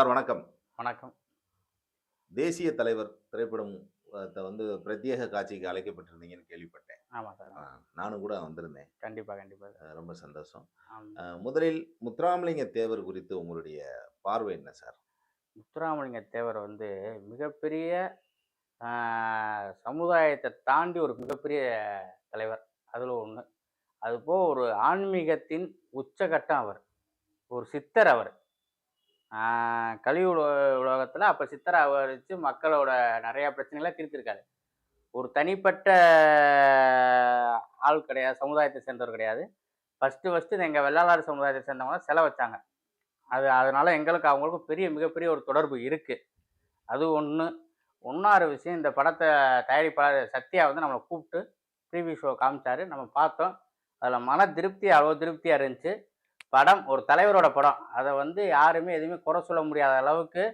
Sir வணக்கம். வணக்கம். தேசிய தலைவர் திரைப்படம் வந்து பிரத்யேக காட்சிக்கு அழைக்கப்பட்டிருந்தீங்கன்னு கேள்விப்பட்டேன். ஆமாம் சார் நானும் கூட வந்திருந்தேன். கண்டிப்பாக கண்டிப்பாக ரொம்ப சந்தோஷம். முதலில் முத்துராமலிங்க தேவர் குறித்து உங்களுடைய பார்வை என்ன சார்? முத்துராமலிங்க தேவர் வந்து மிகப்பெரிய சமுதாயத்தை தாண்டி ஒரு மிகப்பெரிய தலைவர். அதில் ஒன்று அதுபோக ஒரு ஆன்மீகத்தின் உச்சகட்டம் அவர். ஒரு சித்தர் அவர். கலியுக உலக உலகத்தில் அப்போ சித்தரை அவரித்து மக்களோட நிறையா பிரச்சனைகளை தீர்த்திருக்காரு. ஒரு தனிப்பட்ட ஆள் கிடையாது சமுதாயத்தை சேர்ந்தவர் கிடையாது. ஃபஸ்ட்டு ஃபஸ்ட்டு எங்கள் வெள்ளாளர் சமுதாயத்தை சேர்ந்தவங்க தான் வச்சாங்க அது அதனால எங்களுக்கு அவங்களுக்கும் பெரிய மிகப்பெரிய ஒரு தொடர்பு இருக்குது அது ஒன்று ஒன்றாறு விஷயம் இந்த படத்தை தயாரிப்பாளர் சத்யா வந்து நம்மளை கூப்பிட்டு ப்ரீவியூ ஷோ காமிச்சாரு. நம்ம பார்த்தோம். அதில் மன திருப்தி அவ்வளோ திருப்தியாக இருந்துச்சு. படம் ஒரு தலைவரோட படம். அதை வந்து யாருமே எதுவுமே குறை சொல்ல முடியாத அளவுக்கு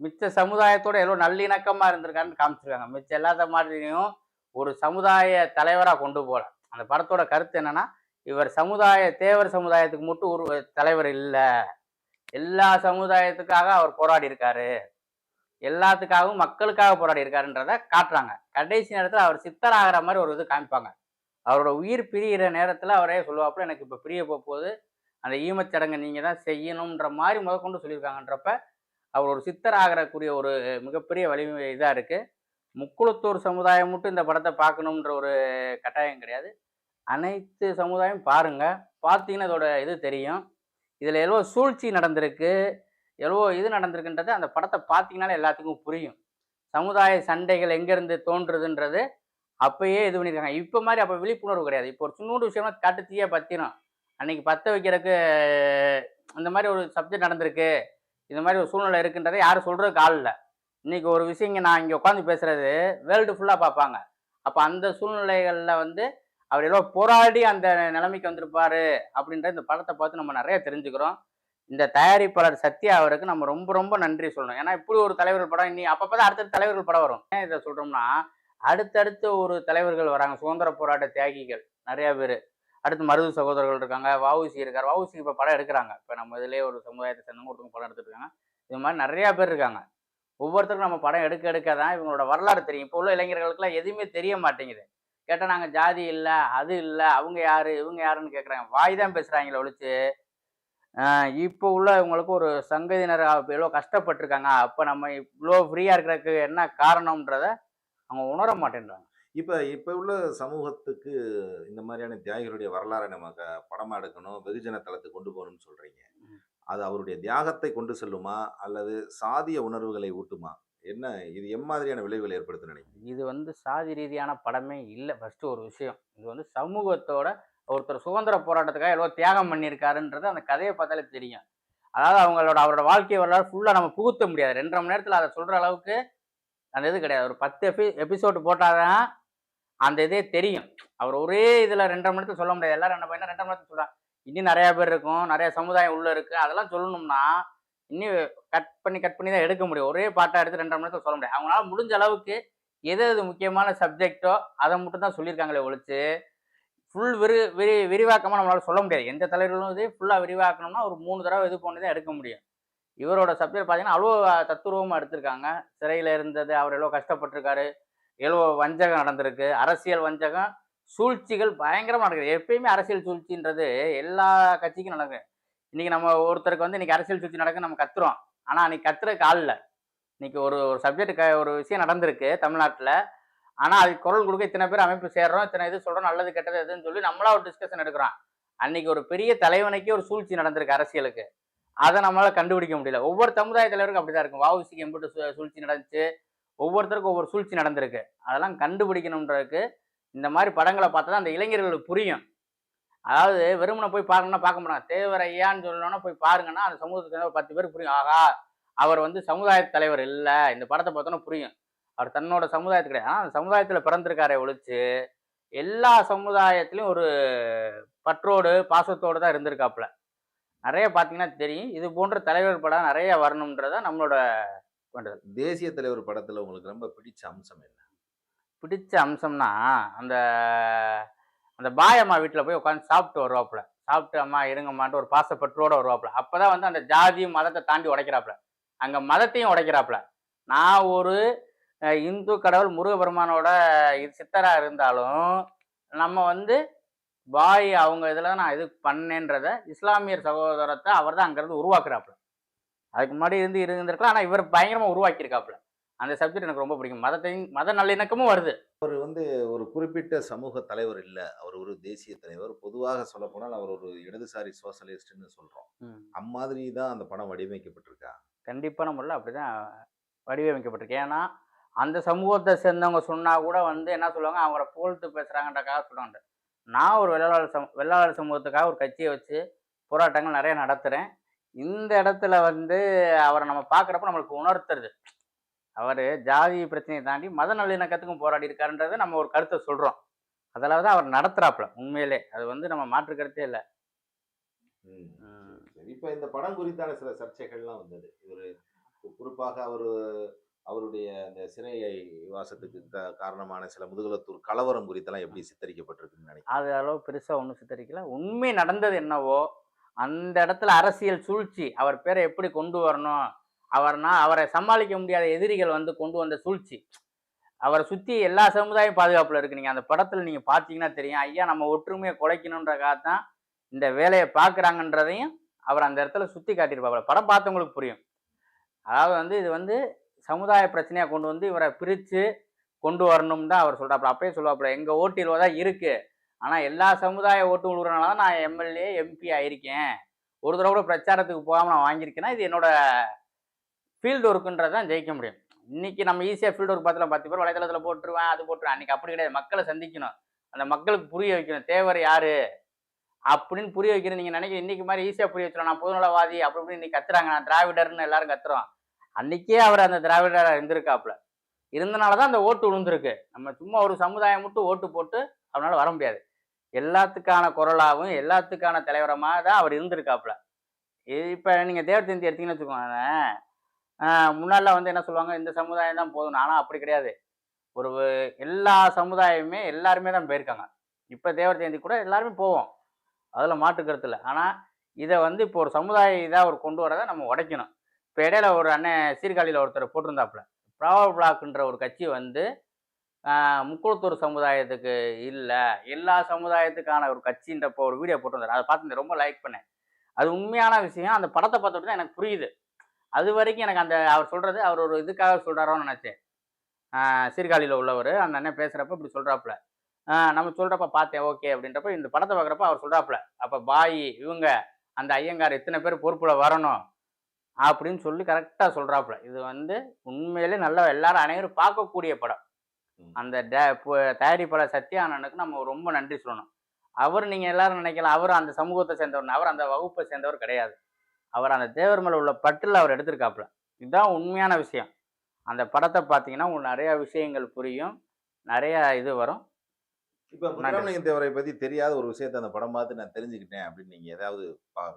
மிச்ச சமுதாயத்தோட எவ்வளோ நல்லிணக்கமாக இருந்திருக்காருன்னு காமிச்சிருக்காங்க. மிச்ச எல்லாத்த மாதிரியும் ஒரு சமுதாய தலைவராக கொண்டு போகல அந்த படத்தோட கருத்து என்னன்னா இவர் சமுதாய தேவர் சமுதாயத்துக்கு மட்டும் ஒரு தலைவர் இல்லை. எல்லா சமுதாயத்துக்காக அவர் போராடி இருக்காரு. எல்லாத்துக்காகவும் மக்களுக்காக போராடி இருக்காருன்றத காட்டுறாங்க. கடைசி நேரத்தில் அவர் சித்தராகிற மாதிரி ஒரு இது காமிப்பாங்க. அவரோட உயிர் பிரிகிற நேரத்தில் அவரே சொல்லுவாப்புல எனக்கு இப்போ பிரிய போகுது அந்த ஈமச்சடங்கை நீங்கள் தான் செய்யணுன்ற மாதிரி முதற்கொண்டு சொல்லியிருக்காங்கன்றப்ப அவர் ஒரு சித்தராகிறக்கூடிய ஒரு மிகப்பெரிய வலிமை இதாக இருக்குது முக்குளத்தூர் சமுதாயம் மட்டும் இந்த படத்தை பார்க்கணுன்ற ஒரு கட்டாயம் கிடையாது. அனைத்து சமுதாயம் பாருங்க. பார்த்தீங்கன்னா இதோட இது தெரியும். இதில் எவ்வளோ சூழ்ச்சி நடந்திருக்கு எவ்வளோ இது நடந்திருக்குன்றது அந்த படத்தை பார்த்தீங்கனாலே எல்லாத்துக்கும் புரியும். சமுதாய சண்டைகள் எங்கேருந்து தோன்றுதுன்றது அப்பயே இது பண்ணியிருக்காங்க. இப்போ மாதிரி அப்போ விழிப்புணர்வு கிடையாது. இப்போ ஒரு சின்னோண்டு விஷயமா காட்டு தீயா பற்றிடும் அன்னைக்கு பற்ற வைக்கிறதுக்கு இந்த மாதிரி ஒரு சப்ஜெக்ட் நடந்திருக்கு. இந்த மாதிரி ஒரு சூழ்நிலை இருக்குன்றதை யாரும் சொல்கிறதுக்கு ஆள் இல்லை. இன்னைக்கு ஒரு விஷயங்க நான் இங்கே உட்காந்து பேசுகிறது வேர்ல்டு ஃபுல்லாக பார்ப்பாங்க. அப்போ அந்த சூழ்நிலைகளில் வந்து அவர் எவ்வளோ போராடி அந்த நிலைமைக்கு வந்திருப்பாரு அப்படின்ற இந்த படத்தை பார்த்து நம்ம நிறைய தெரிஞ்சுக்கிறோம். இந்த தயாரிப்பாளர் சத்யா அவருக்கு நம்ம ரொம்ப ரொம்ப நன்றி சொல்லணும். ஏன்னா இப்படி ஒரு தலைவர் படம் இனி அப்பப்போ தான் அடுத்தடுத்த தலைவர்கள் படம் வரும். ஏன் இதை சொல்கிறோம்னா அடுத்தடுத்து ஒரு தலைவர்கள் வராங்க. சுதந்திர போராட்ட தியாகிகள் நிறையா பேர். அடுத்து மருது சகோதரர்கள் இருக்காங்க வாவுசி இருக்கார். வாவுசி இப்போ படம் எடுக்கிறாங்க. இப்போ நம்ம இதுலேயே ஒரு சமுதாயத்தை சேர்ந்தவங்க ஒருத்தவங்க படம் எடுத்துட்டு இருக்காங்க. இது மாதிரி நிறையா பேர் இருக்காங்க. ஒவ்வொருத்தருக்கும் நம்ம படம் எடுக்க எடுக்க தான் இவங்களோட வரலாறு தெரியும். இப்போ உள்ள இளைஞர்களுக்குலாம் எதுவுமே தெரிய மாட்டேங்குது. கேட்டால் நாங்கள் ஜாதி இல்லை அது இல்லை அவங்க யார் இவங்க யாருன்னு கேட்குறாங்க வாய் தான் பேசுகிறாங்களே ஒழிச்சு. இப்போ உள்ள இவங்களுக்கு ஒரு சங்கதியினர் எவ்வளோ கஷ்டப்பட்டிருக்காங்க. அப்போ நம்ம இவ்வளோ ஃப்ரீயாக இருக்கிறதுக்கு என்ன காரணம்ன்றத அவங்க உணர மாட்டேன்றாங்க. இப்போ இப்போ உள்ள சமூகத்துக்கு இந்த மாதிரியான தியாகிகளுடைய வரலாறை நம்ம க- படமா எடுக்கணும் வெகுஜன தளத்துக்கு கொண்டு போகணும்னு சொல்றீங்க. ம். அது அவருடைய தியாகத்தை கொண்டு செல்லுமா? அல்லது சாதிய உணர்வுகளை ஊட்டுமா? என்ன இது எம்மாதிரியான விளைவுகளை ஏற்படுத்த நினைக்கிறீங்க? இது வந்து சாதி ரீதியான படமே இல்லை. ஃபஸ்ட்டு ஒரு விஷயம். இது வந்து சமூகத்தோட ஒருத்தர் சுதந்திர போராட்டத்துக்காக எவ்வளோ தியாகம் பண்ணியிருக்காருன்றது அந்த கதையை பார்த்தாலே தெரியும். அதாவது அவங்களோட அவரோட வாழ்க்கை வரலாறு ஃபுல்லாக நம்ம புகுத்த முடியாது. ரெண்டரை மணி நேரத்தில் அதை சொல்கிற அளவுக்கு அந்த இது கிடையாது. ஒரு பத்து எபி எபிசோடு போட்டாதான் அந்த இதே தெரியும். அவர் ஒரே இதில் ரெண்டரை மணி சொல்ல முடியாது. எல்லாரும் ரெண்டு பண்ணா ரெண்டரை மணி சொல்கிறாங்க இன்னும் நிறையா பேர் இருக்கும். நிறைய சமுதாயம் உள்ளே இருக்குது அதெல்லாம் சொல்லணும்னா இன்னும் கட் பண்ணி கட் பண்ணி தான் எடுக்க முடியும். ஒரே பாட்டாக எடுத்து ரெண்டரை மணி சொல்ல முடியாது அவங்களால முடிஞ்ச அளவுக்கு எது எது முக்கியமான சப்ஜெக்டோ அதை மட்டும் தான் சொல்லியிருக்காங்களே ஒழிச்சு ஃபுல் விரி விரி விரிவாக்கமாக நம்மளால் சொல்ல முடியாது. எந்த தலைவர்களும் இது ஃபுல்லாக விரிவாக்கணும்னா ஒரு மூணு தடவை இது பண்ணி தான் எடுக்க முடியும். இவரோட சப்ஜெக்ட் பார்த்தீங்கன்னா அவ்வளோ தத்துருவமாக எடுத்திருக்காங்க. சிறையில் இருந்தது அவர் எவ்வளோ கஷ்டப்பட்டிருக்காரு. எவ்வளோ வஞ்சகம் நடந்திருக்கு. அரசியல் வஞ்சகம் சூழ்ச்சிகள் பயங்கரமாக நடக்குது. எப்பயுமே அரசியல் சூழ்ச்சின்றது எல்லா கட்சிக்கும் நடக்குது இன்னைக்கு நம்ம ஒருத்தருக்கு வந்து இன்னைக்கு அரசியல் சூழ்ச்சி நடக்கு நம்ம கத்துறோம். ஆனால் அன்னைக்கு கத்துறதுக்கு ஆள் இல்லை இன்னைக்கு ஒரு ஒரு சப்ஜெக்ட் க ஒரு விஷயம் நடந்திருக்கு தமிழ்நாட்டில். ஆனால் அதுக்கு குரல் கொடுக்க இத்தனை பேர் அமைப்பு சேர்றோம் இத்தனை இது சொல்கிறோம் நல்லது கெட்டது எதுன்னு சொல்லி நம்மளா ஒரு டிஸ்கஷன் எடுக்கிறோம். அன்னைக்கு ஒரு பெரிய தலைவனுக்கே ஒரு சூழ்ச்சி நடந்திருக்கு அரசியலுக்கு. அதை நம்மளால் கண்டுபிடிக்க முடியல. ஒவ்வொரு சமுதாய தலைவருக்கும் அப்படிதான் இருக்கும். வாவுசிக்கு எம்பிட்டு சூழ்ச்சி நடந்துச்சு. ஒவ்வொருத்தருக்கும் ஒவ்வொரு சூழ்ச்சி நடந்திருக்கு. அதெல்லாம் கண்டுபிடிக்கணுன்றதுக்கு இந்த மாதிரி படங்களை பார்த்தா தான் அந்த இளைஞர்களுக்கு புரியும். அதாவது வெறுமனை போய் பார்க்கணும்னா பார்க்க முடியாது. தேவர் ஐயான்னு சொல்லணும்னா போய் பாருங்கன்னா அந்த சமூகத்துக்கு ஒரு பத்து பேர் புரியும். ஆகா அவர் வந்து சமுதாய தலைவர் இல்லை. இந்த படத்தை பார்த்தோன்னா புரியும். அவர் தன்னோட சமுதாயத்துக்கு கிடையாது. ஆனால் அந்த சமுதாயத்தில் பிறந்திருக்காரே ஒழிச்சு எல்லா சமுதாயத்திலையும் ஒரு பற்றோடு பாசத்தோடு தான் இருந்திருக்காப்புல. நிறைய பார்த்தீங்கன்னா தெரியும். இது போன்ற தலைவர் படம் நிறைய வரணுன்றத நம்மளோட வேண்டாம் தேசிய தலைவர் படத்தில் உங்களுக்கு ரொம்ப பிடிச்ச அம்சம் என்ன? பிடிச்ச அம்சம்னா அந்த அந்த பாய் அம்மா வீட்டில் போய் உட்காந்து சாப்பிட்டு வருவாப்புல. சாப்பிட்டு அம்மா இருங்கம்மான்ட்டு ஒரு பாசப்பற்றோடு வருவாப்புல. அப்பதான் வந்து அந்த ஜாதி மதத்தை தாண்டி உடைக்கிறாப்புல. அங்கே மதத்தையும் உடைக்கிறாப்புல. நான் ஒரு இந்து கடவுள் முருகபெருமானோட இது சித்தராக இருந்தாலும் நம்ம வந்து பாய் அவங்க இதில் நான் இது பண்ணேன்றத இஸ்லாமியர் சகோதரத்தை அவர் தான் அங்கேருந்து உருவாக்குறாப்புல. அதுக்கு முன்னாடி இருந்து இருந்திருக்கலாம் ஆனால் இவர் பயங்கரமாக உருவாக்கியிருக்காப்புல. அந்த சப்ஜெக்ட் எனக்கு ரொம்ப பிடிக்கும். மதத்தையும் மத நல்லிணக்கமும் வருது. அவர் வந்து ஒரு குறிப்பிட்ட சமூக தலைவர் இல்ல. அவர் ஒரு தேசிய தலைவர். பொதுவாக சொல்லப்போனால் அவர் ஒரு இடதுசாரி சோசலிஸ்ட்னு சொல்றோம். அம்மாதிரி தான் அந்த படம் வடிவமைக்கப்பட்டிருக்கா? கண்டிப்பான முறையில் அப்படி தான் வடிவமைக்கப்பட்டிருக்கு. ஏன்னா அந்த சமூகத்தை சேர்ந்தவங்க சொன்னால் கூட வந்து என்ன சொல்லுவாங்க? அவங்கள புகழ்த்து பேசுகிறாங்கன்றக்காக சொல்லுவாங்க. நான் ஒரு வெள்ளாளர் சம வெள்ளாளர் சமூகத்துக்காக ஒரு கட்சியை வச்சு போராட்டங்கள் நிறைய நடத்துகிறேன் இந்த இடத்துல வந்து அவரை நம்ம பார்க்குறப்ப நம்மளுக்கு உணர்த்துறது. அவர் ஜாதி பிரச்சனையை தாண்டி மத நல்லிணக்கத்துக்கும் போராடி இருக்காருன்றதை நம்ம ஒரு கருத்தை சொல்கிறோம் அதில் தான் அவர் நடத்துகிறாப்புல உண்மையிலே. அது வந்து நம்ம மாற்று கருத்தே இல்லை. இப்போ இந்த படம் குறித்தான சில சர்ச்சைகள்லாம் வந்தது. இவர் குறிப்பாக அவர் அவருடைய அந்த சிறை வாசத்துக்கு காரணமான சில முதுகுலத்தூர் கலவரம் குறித்தெல்லாம் எப்படி சித்தரிக்கப்பட்டிருக்குன்னு நினைக்கிறேன் அது அளவு பெருசாக ஒன்றும் சித்தரிக்கல. உண்மை நடந்தது என்னவோ அந்த இடத்துல அரசியல் சூழ்ச்சி அவர் பேரை எப்படி கொண்டு வரணும் அவர்னா அவரை சமாளிக்க முடியாத எதிரிகள் வந்து கொண்டு வந்த சூழ்ச்சி. அவரை சுற்றி எல்லா சமுதாயம் பாதுகாப்பில் இருக்கு. நீங்கள் அந்த படத்தில் நீங்கள் பார்த்தீங்கன்னா தெரியும். ஐயா நம்ம ஒற்றுமையை குலைக்கணுன்றக்காக தான் இந்த வேலையை பார்க்குறாங்கன்றதையும் அவர் அந்த இடத்துல சுற்றி காட்டியிருப்பாப்புல. படம் பார்த்தவங்களுக்கு புரியும். அதாவது வந்து இது வந்து சமுதாய பிரச்சனையாக கொண்டு வந்து இவரை பிரித்து கொண்டு வரணும் தான் அவர் சொல்கிறாப்புல அப்பயே சொல்லுவாப்புல எங்கள் ஓட்டில் தான் இருக்குது ஆனால் எல்லா சமுதாய ஓட்டு விழுறனால தான் நான் எம்எல்ஏ எம்பி ஆயிருக்கேன். ஒரு தடவை கூட பிரச்சாரத்துக்கு போகாமல் நான் வாங்கியிருக்கேன்னா இது என்னோட ஃபீல்டு ஒர்க்குன்றது தான் ஜெயிக்க முடியும். இன்னைக்கு நம்ம ஈஸியாக ஃபீல்டு ஒர்க் பார்த்துல பத்து பேர் வலைதளத்தில் போட்டுருவேன் அது போட்டுருவேன். அன்றைக்கி அப்படி கிடையாது. மக்களை சந்திக்கணும். அந்த மக்களுக்கு புரிய வைக்கணும். தேவர் யார்? அப்படின்னு புரிய வைக்கணும். நீங்கள் நினைக்கிற இன்னைக்கு மாதிரி ஈஸியாக புரிய வச்சிடலாம். நான் பொதுநலவாதி அப்படி இப்படி இன்னைக்கு கத்துறாங்க. நான் திராவிடர்னு எல்லாரும் கத்துறோம். அன்றைக்கே அவர் அந்த திராவிடராக இருந்திருக்காப்புல. இருந்தனால தான் அந்த ஓட்டு விழுந்திருக்கு நம்ம சும்மா ஒரு சமுதாயம் மட்டும் ஓட்டு போட்டு அவனால் வர முடியாது. எல்லாத்துக்கான குரலாகவும் எல்லாத்துக்கான தலைவரமாக தான் அவர் இருந்திருக்காப்புல. இப்போ நீங்கள் தேவத்தந்தி எடுத்தீங்கன்னு வச்சுக்கோங்களேன் முன்னாடிலாம் வந்து என்ன சொல்லுவாங்க இந்த சமுதாயம் தான் போதும் ஆனால் அப்படி கிடையாது. ஒரு எல்லா சமுதாயமுமே எல்லாருமே தான் போயிருக்காங்க. இப்போ தேவர் ஜெயந்தி கூட எல்லாருமே போவோம். அதில் மாற்று கருத்து இல்லை. ஆனால் இதை வந்து இப்போ ஒரு சமுதாய இதாக ஒரு கொண்டு வரதை நம்ம உடைக்கணும். இப்போ இடையில ஒரு அண்ணன் சீர்காழியில் ஒருத்தர் போட்டிருந்தாப்புல ப்ராவல் பிளாக்ன்ற ஒரு கட்சி வந்து முக்குளத்தூர் சமுதாயத்துக்கு இல்லை. எல்லா சமுதாயத்துக்கான ஒரு கட்சின்றப்போ ஒரு வீடியோ போட்டிருந்தாரு. அதை பார்த்து ரொம்ப லைக் பண்ணேன் அது உண்மையான விஷயம். அந்த படத்தை பார்த்துட்டு தான் எனக்கு புரியுது. அது வரைக்கும் எனக்கு அந்த அவர் சொல்கிறது அவர் ஒரு இதுக்காக சொல்கிறாரோன்னு நினச்சேன். சீர்காழியில் உள்ளவர். அந்த அண்ணன் பேசுகிறப்ப இப்படி சொல்கிறாப்புல நம்ம சொல்கிறப்ப பார்த்தேன் ஓகே அப்படின்றப்ப இந்த படத்தை பார்க்குறப்ப அவர் சொல்கிறாப்புல அப்போ பாய் இவங்க அந்த ஐயங்கார் இத்தனை பேர் பொறுப்பில் வரணும் அப்படின்னு சொல்லி கரெக்டாக சொல்கிறாப்புல இது வந்து உண்மையிலே நல்ல எல்லாரும் அனைவரும் பார்க்கக்கூடிய படம். அந்த டே- தயாரிப்பாளர் சத்யானனுக்கு நம்ம ரொம்ப நன்றி சொல்லணும். அவர் நீங்கள் எல்லாரும் நினைக்கலாம் அவர் அந்த சமூகத்தை சேர்ந்தவர் அவர் அந்த வகுப்பை சேர்ந்தவர் கிடையாது. அவர் அந்த தேவர் மேல உள்ள பற்றில் அவர் எடுத்திருக்காப்புல. இதுதான் உண்மையான விஷயம். அந்த படத்தை பார்த்தீங்கன்னா உங்களுக்கு நிறைய விஷயங்கள் புரியும். நிறைய இது வரும். இப்போ முத்துராமலிங்க தேவரை பத்தி தெரியாத ஒரு விஷயத்தை அந்த படம் பார்த்து நான் தெரிஞ்சுக்கிட்டேன் அப்படின்னு நீங்க ஏதாவது பா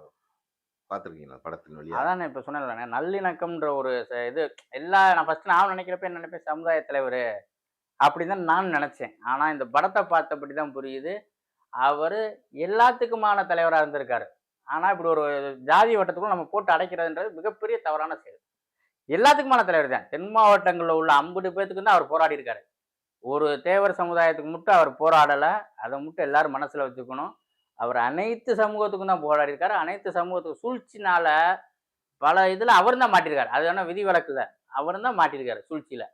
பார்த்துருக்கீங்களா படத்தின் வழியா? அதான் நான் இப்போ சொன்னேன் நல்லிணக்கம்ன்ற ஒரு இது எல்லா நான் ஃபர்ஸ்ட் நான் நினைக்கிறப்ப என்ன நினைப்பேன் சமுதாய தலைவர். அப்படி தான் நான் நினச்சேன். ஆனால் இந்த படத்தை பார்த்தபடி தான் புரியுது. அவர் எல்லாத்துக்குமான தலைவராக இருந்திருக்காரு. ஆனால் இப்படி ஒரு ஜாதி வட்டத்துக்குள்ள நம்ம போட்டு அடைக்கிறதுன்றது மிகப்பெரிய தவறான செயல். எல்லாத்துக்குமான தலைவர் தான். தென் மாவட்டங்களில் உள்ள ஐம்பது பேர்த்துக்கு தான் அவர் போராடி இருக்காரு. ஒரு தேவர் சமுதாயத்துக்கு மட்டும் அவர் போராடலை. அதை மட்டும் எல்லாரும் மனசில் வச்சுக்கணும். அவர் அனைத்து சமூகத்துக்கும் தான் போராடி இருக்காரு. அனைத்து சமூகத்துக்கு சூழ்ச்சினால பல இதில் அவர் தான் மாட்டியிருக்காரு அது வேணா விதி வழக்கில் அவர் தான் மாட்டியிருக்காரு சூழ்ச்சியில்.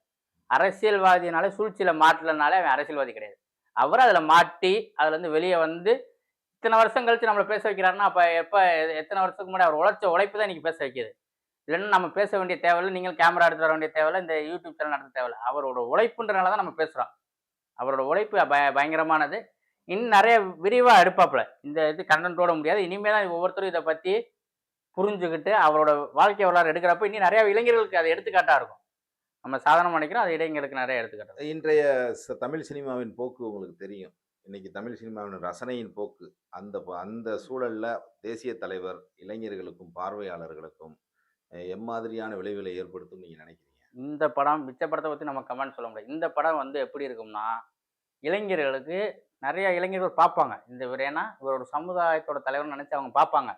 அரசியல்வாதினாலே சூழ்ச்சியில் மாட்டலனாலே அவன் அரசியல்வாதி கிடையாது. அவர் அதில் மாட்டி அதுலேருந்து வெளியே வந்து இத்தனை வருஷம் கழிச்சு நம்மளை பேச வைக்கிறாருன்னா அப்போ எப்போ எத்தனை வருஷத்துக்கு முன்னாடி அவர் உழைச்ச உழைப்பு தான் இன்றைக்கி பேச வைக்கிது. இல்லைன்னா நம்ம பேச வேண்டிய தேவையில்லை நீங்கள் கேமரா எடுத்து வர வேண்டிய தேவையில்லை இந்த யூடியூப் சேனல் நடத்த தேவையில்லை. அவரோட உழைப்புன்றனால தான் நம்ம பேசுகிறோம் அவரோட உழைப்பு பய பயங்கரமானது. இன்னும் நிறைய விரிவாக எடுப்பாப்புல. இந்த இது கண்டென்ட்டோட முடியாது. இனிமேல் தான் ஒவ்வொருத்தரும் இதை பற்றி புரிஞ்சுக்கிட்டு அவரோட வாழ்க்கை வரலாறு எடுக்கிறப்ப இன்னும் நிறையா இளைஞர்களுக்கு அது எடுத்துக்காட்டாக இருக்கும். நம்ம சாதாரண நினைக்கிறோம் அது இளைஞர்களுக்கு நிறைய எடுத்துக்காட்டு இன்றைய தமிழ் சினிமாவின் போக்கு உங்களுக்கு தெரியும். இன்னைக்கு தமிழ் சினிமாவின் ரசனையின் போக்கு. அந்த அந்த சூழல்ல தேசிய தலைவர் இளைஞர்களுக்கும் பார்வையாளர்களுக்கும் எம்மாதிரியான விளைவுகளை ஏற்படுத்தும் நீங்க நினைக்கிறீங்க? இந்த படம் மிச்ச படத்தை பற்றி நம்ம கமெண்ட் சொல்ல முடியாது இந்த படம் வந்து எப்படி இருக்கும்னா இளைஞர்களுக்கு நிறைய இளைஞர்கள் பார்ப்பாங்க. இந்த இவர் ஏன்னா இவர் ஒரு சமுதாயத்தோட தலைவர்னு நினச்சி அவங்க பார்ப்பாங்க.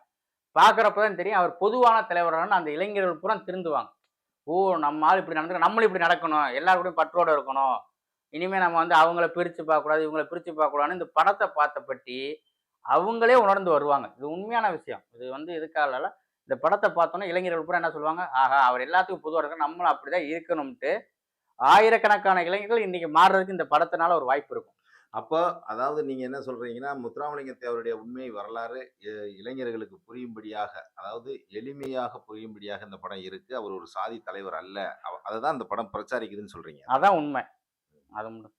பார்க்குறப்ப தான் தெரியும் அவர் பொதுவான தலைவரான அந்த இளைஞர்கள் பூரா திருந்துவாங்க. ஓ நம்ம ஆள் இப்படி நடந்துக்க நம்மளும் இப்படி நடக்கணும். எல்லாரும் கூடயும் இருக்கணும். இனிமே நம்ம வந்து அவங்கள பிரித்து பார்க்கக்கூடாது இவங்கள பிரித்து பார்க்கக்கூடாதுன்னு இந்த படத்தை பார்த்த பற்றி அவங்களே உணர்ந்து வருவாங்க. இது உண்மையான விஷயம். இது வந்து எதுக்காக இந்த படத்தை பார்த்தோன்னா இளைஞர்கள் பூரா என்ன சொல்லுவாங்க? ஆஹா அவர் எல்லாத்துக்கும் பொதுவாக இருக்க நம்மளும் அப்படிதான் இருக்கணும்ட்டு ஆயிரக்கணக்கான இளைஞர்கள் இன்னைக்கு மாறுறதுக்கு இந்த படத்தினால ஒரு வாய்ப்பு இருக்கும். அப்போ அதாவது நீங்க என்ன சொல்றீங்கன்னா முத்துராமலிங்க தேவருடைய உண்மை வரலாறு இளைஞர்களுக்கு புரியும்படியாக அதாவது எளிமையாக புரியும்படியாக இந்த படம் இருக்கு. அவர் ஒரு சாதி தலைவர் அல்ல. அவ- அதுதான் இந்த படம் பிரச்சாரிக்குதுன்னு சொல்றீங்க. அதான் உண்மை. அது உண்மை.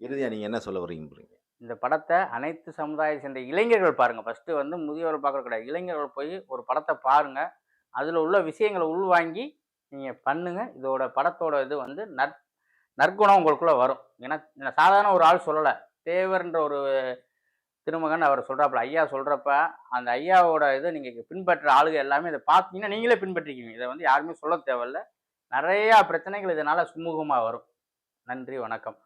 இறுதியா நீங்க என்ன சொல்ல வரீங்க இந்த படத்தை அனைத்து சமுதாயம் சேர்ந்த இளைஞர்கள் பாருங்க. ஃபர்ஸ்ட் வந்து முதியோர் பார்க்கறது கிடையாது. இளைஞர்கள் போய் ஒரு படத்தை பாருங்க. அதில் உள்ள விஷயங்களை உள்வாங்கி நீங்கள் பண்ணுங்க. இதோட படத்தோட இது வந்து நற் நற்குணம் உங்களுக்குள்ளே வரும். ஏன்னா சாதாரண ஒரு ஆள் சொல்லலை. தேவர்ன்ற ஒரு திருமகன் அவர் சொல்கிறாப்புல ஐயா சொல்கிறப்ப அந்த ஐயாவோட இது நீங்கள் பின்பற்ற ஆளுகள் எல்லாமே இதை பார்த்தீங்கன்னா நீங்களே பின்பற்றிக்குவீங்க. இதை வந்து யாருமே சொல்ல தேவையில்ல. நிறையா பிரச்சனைகள் இதனால் சுமூகமாக வரும். நன்றி வணக்கம்.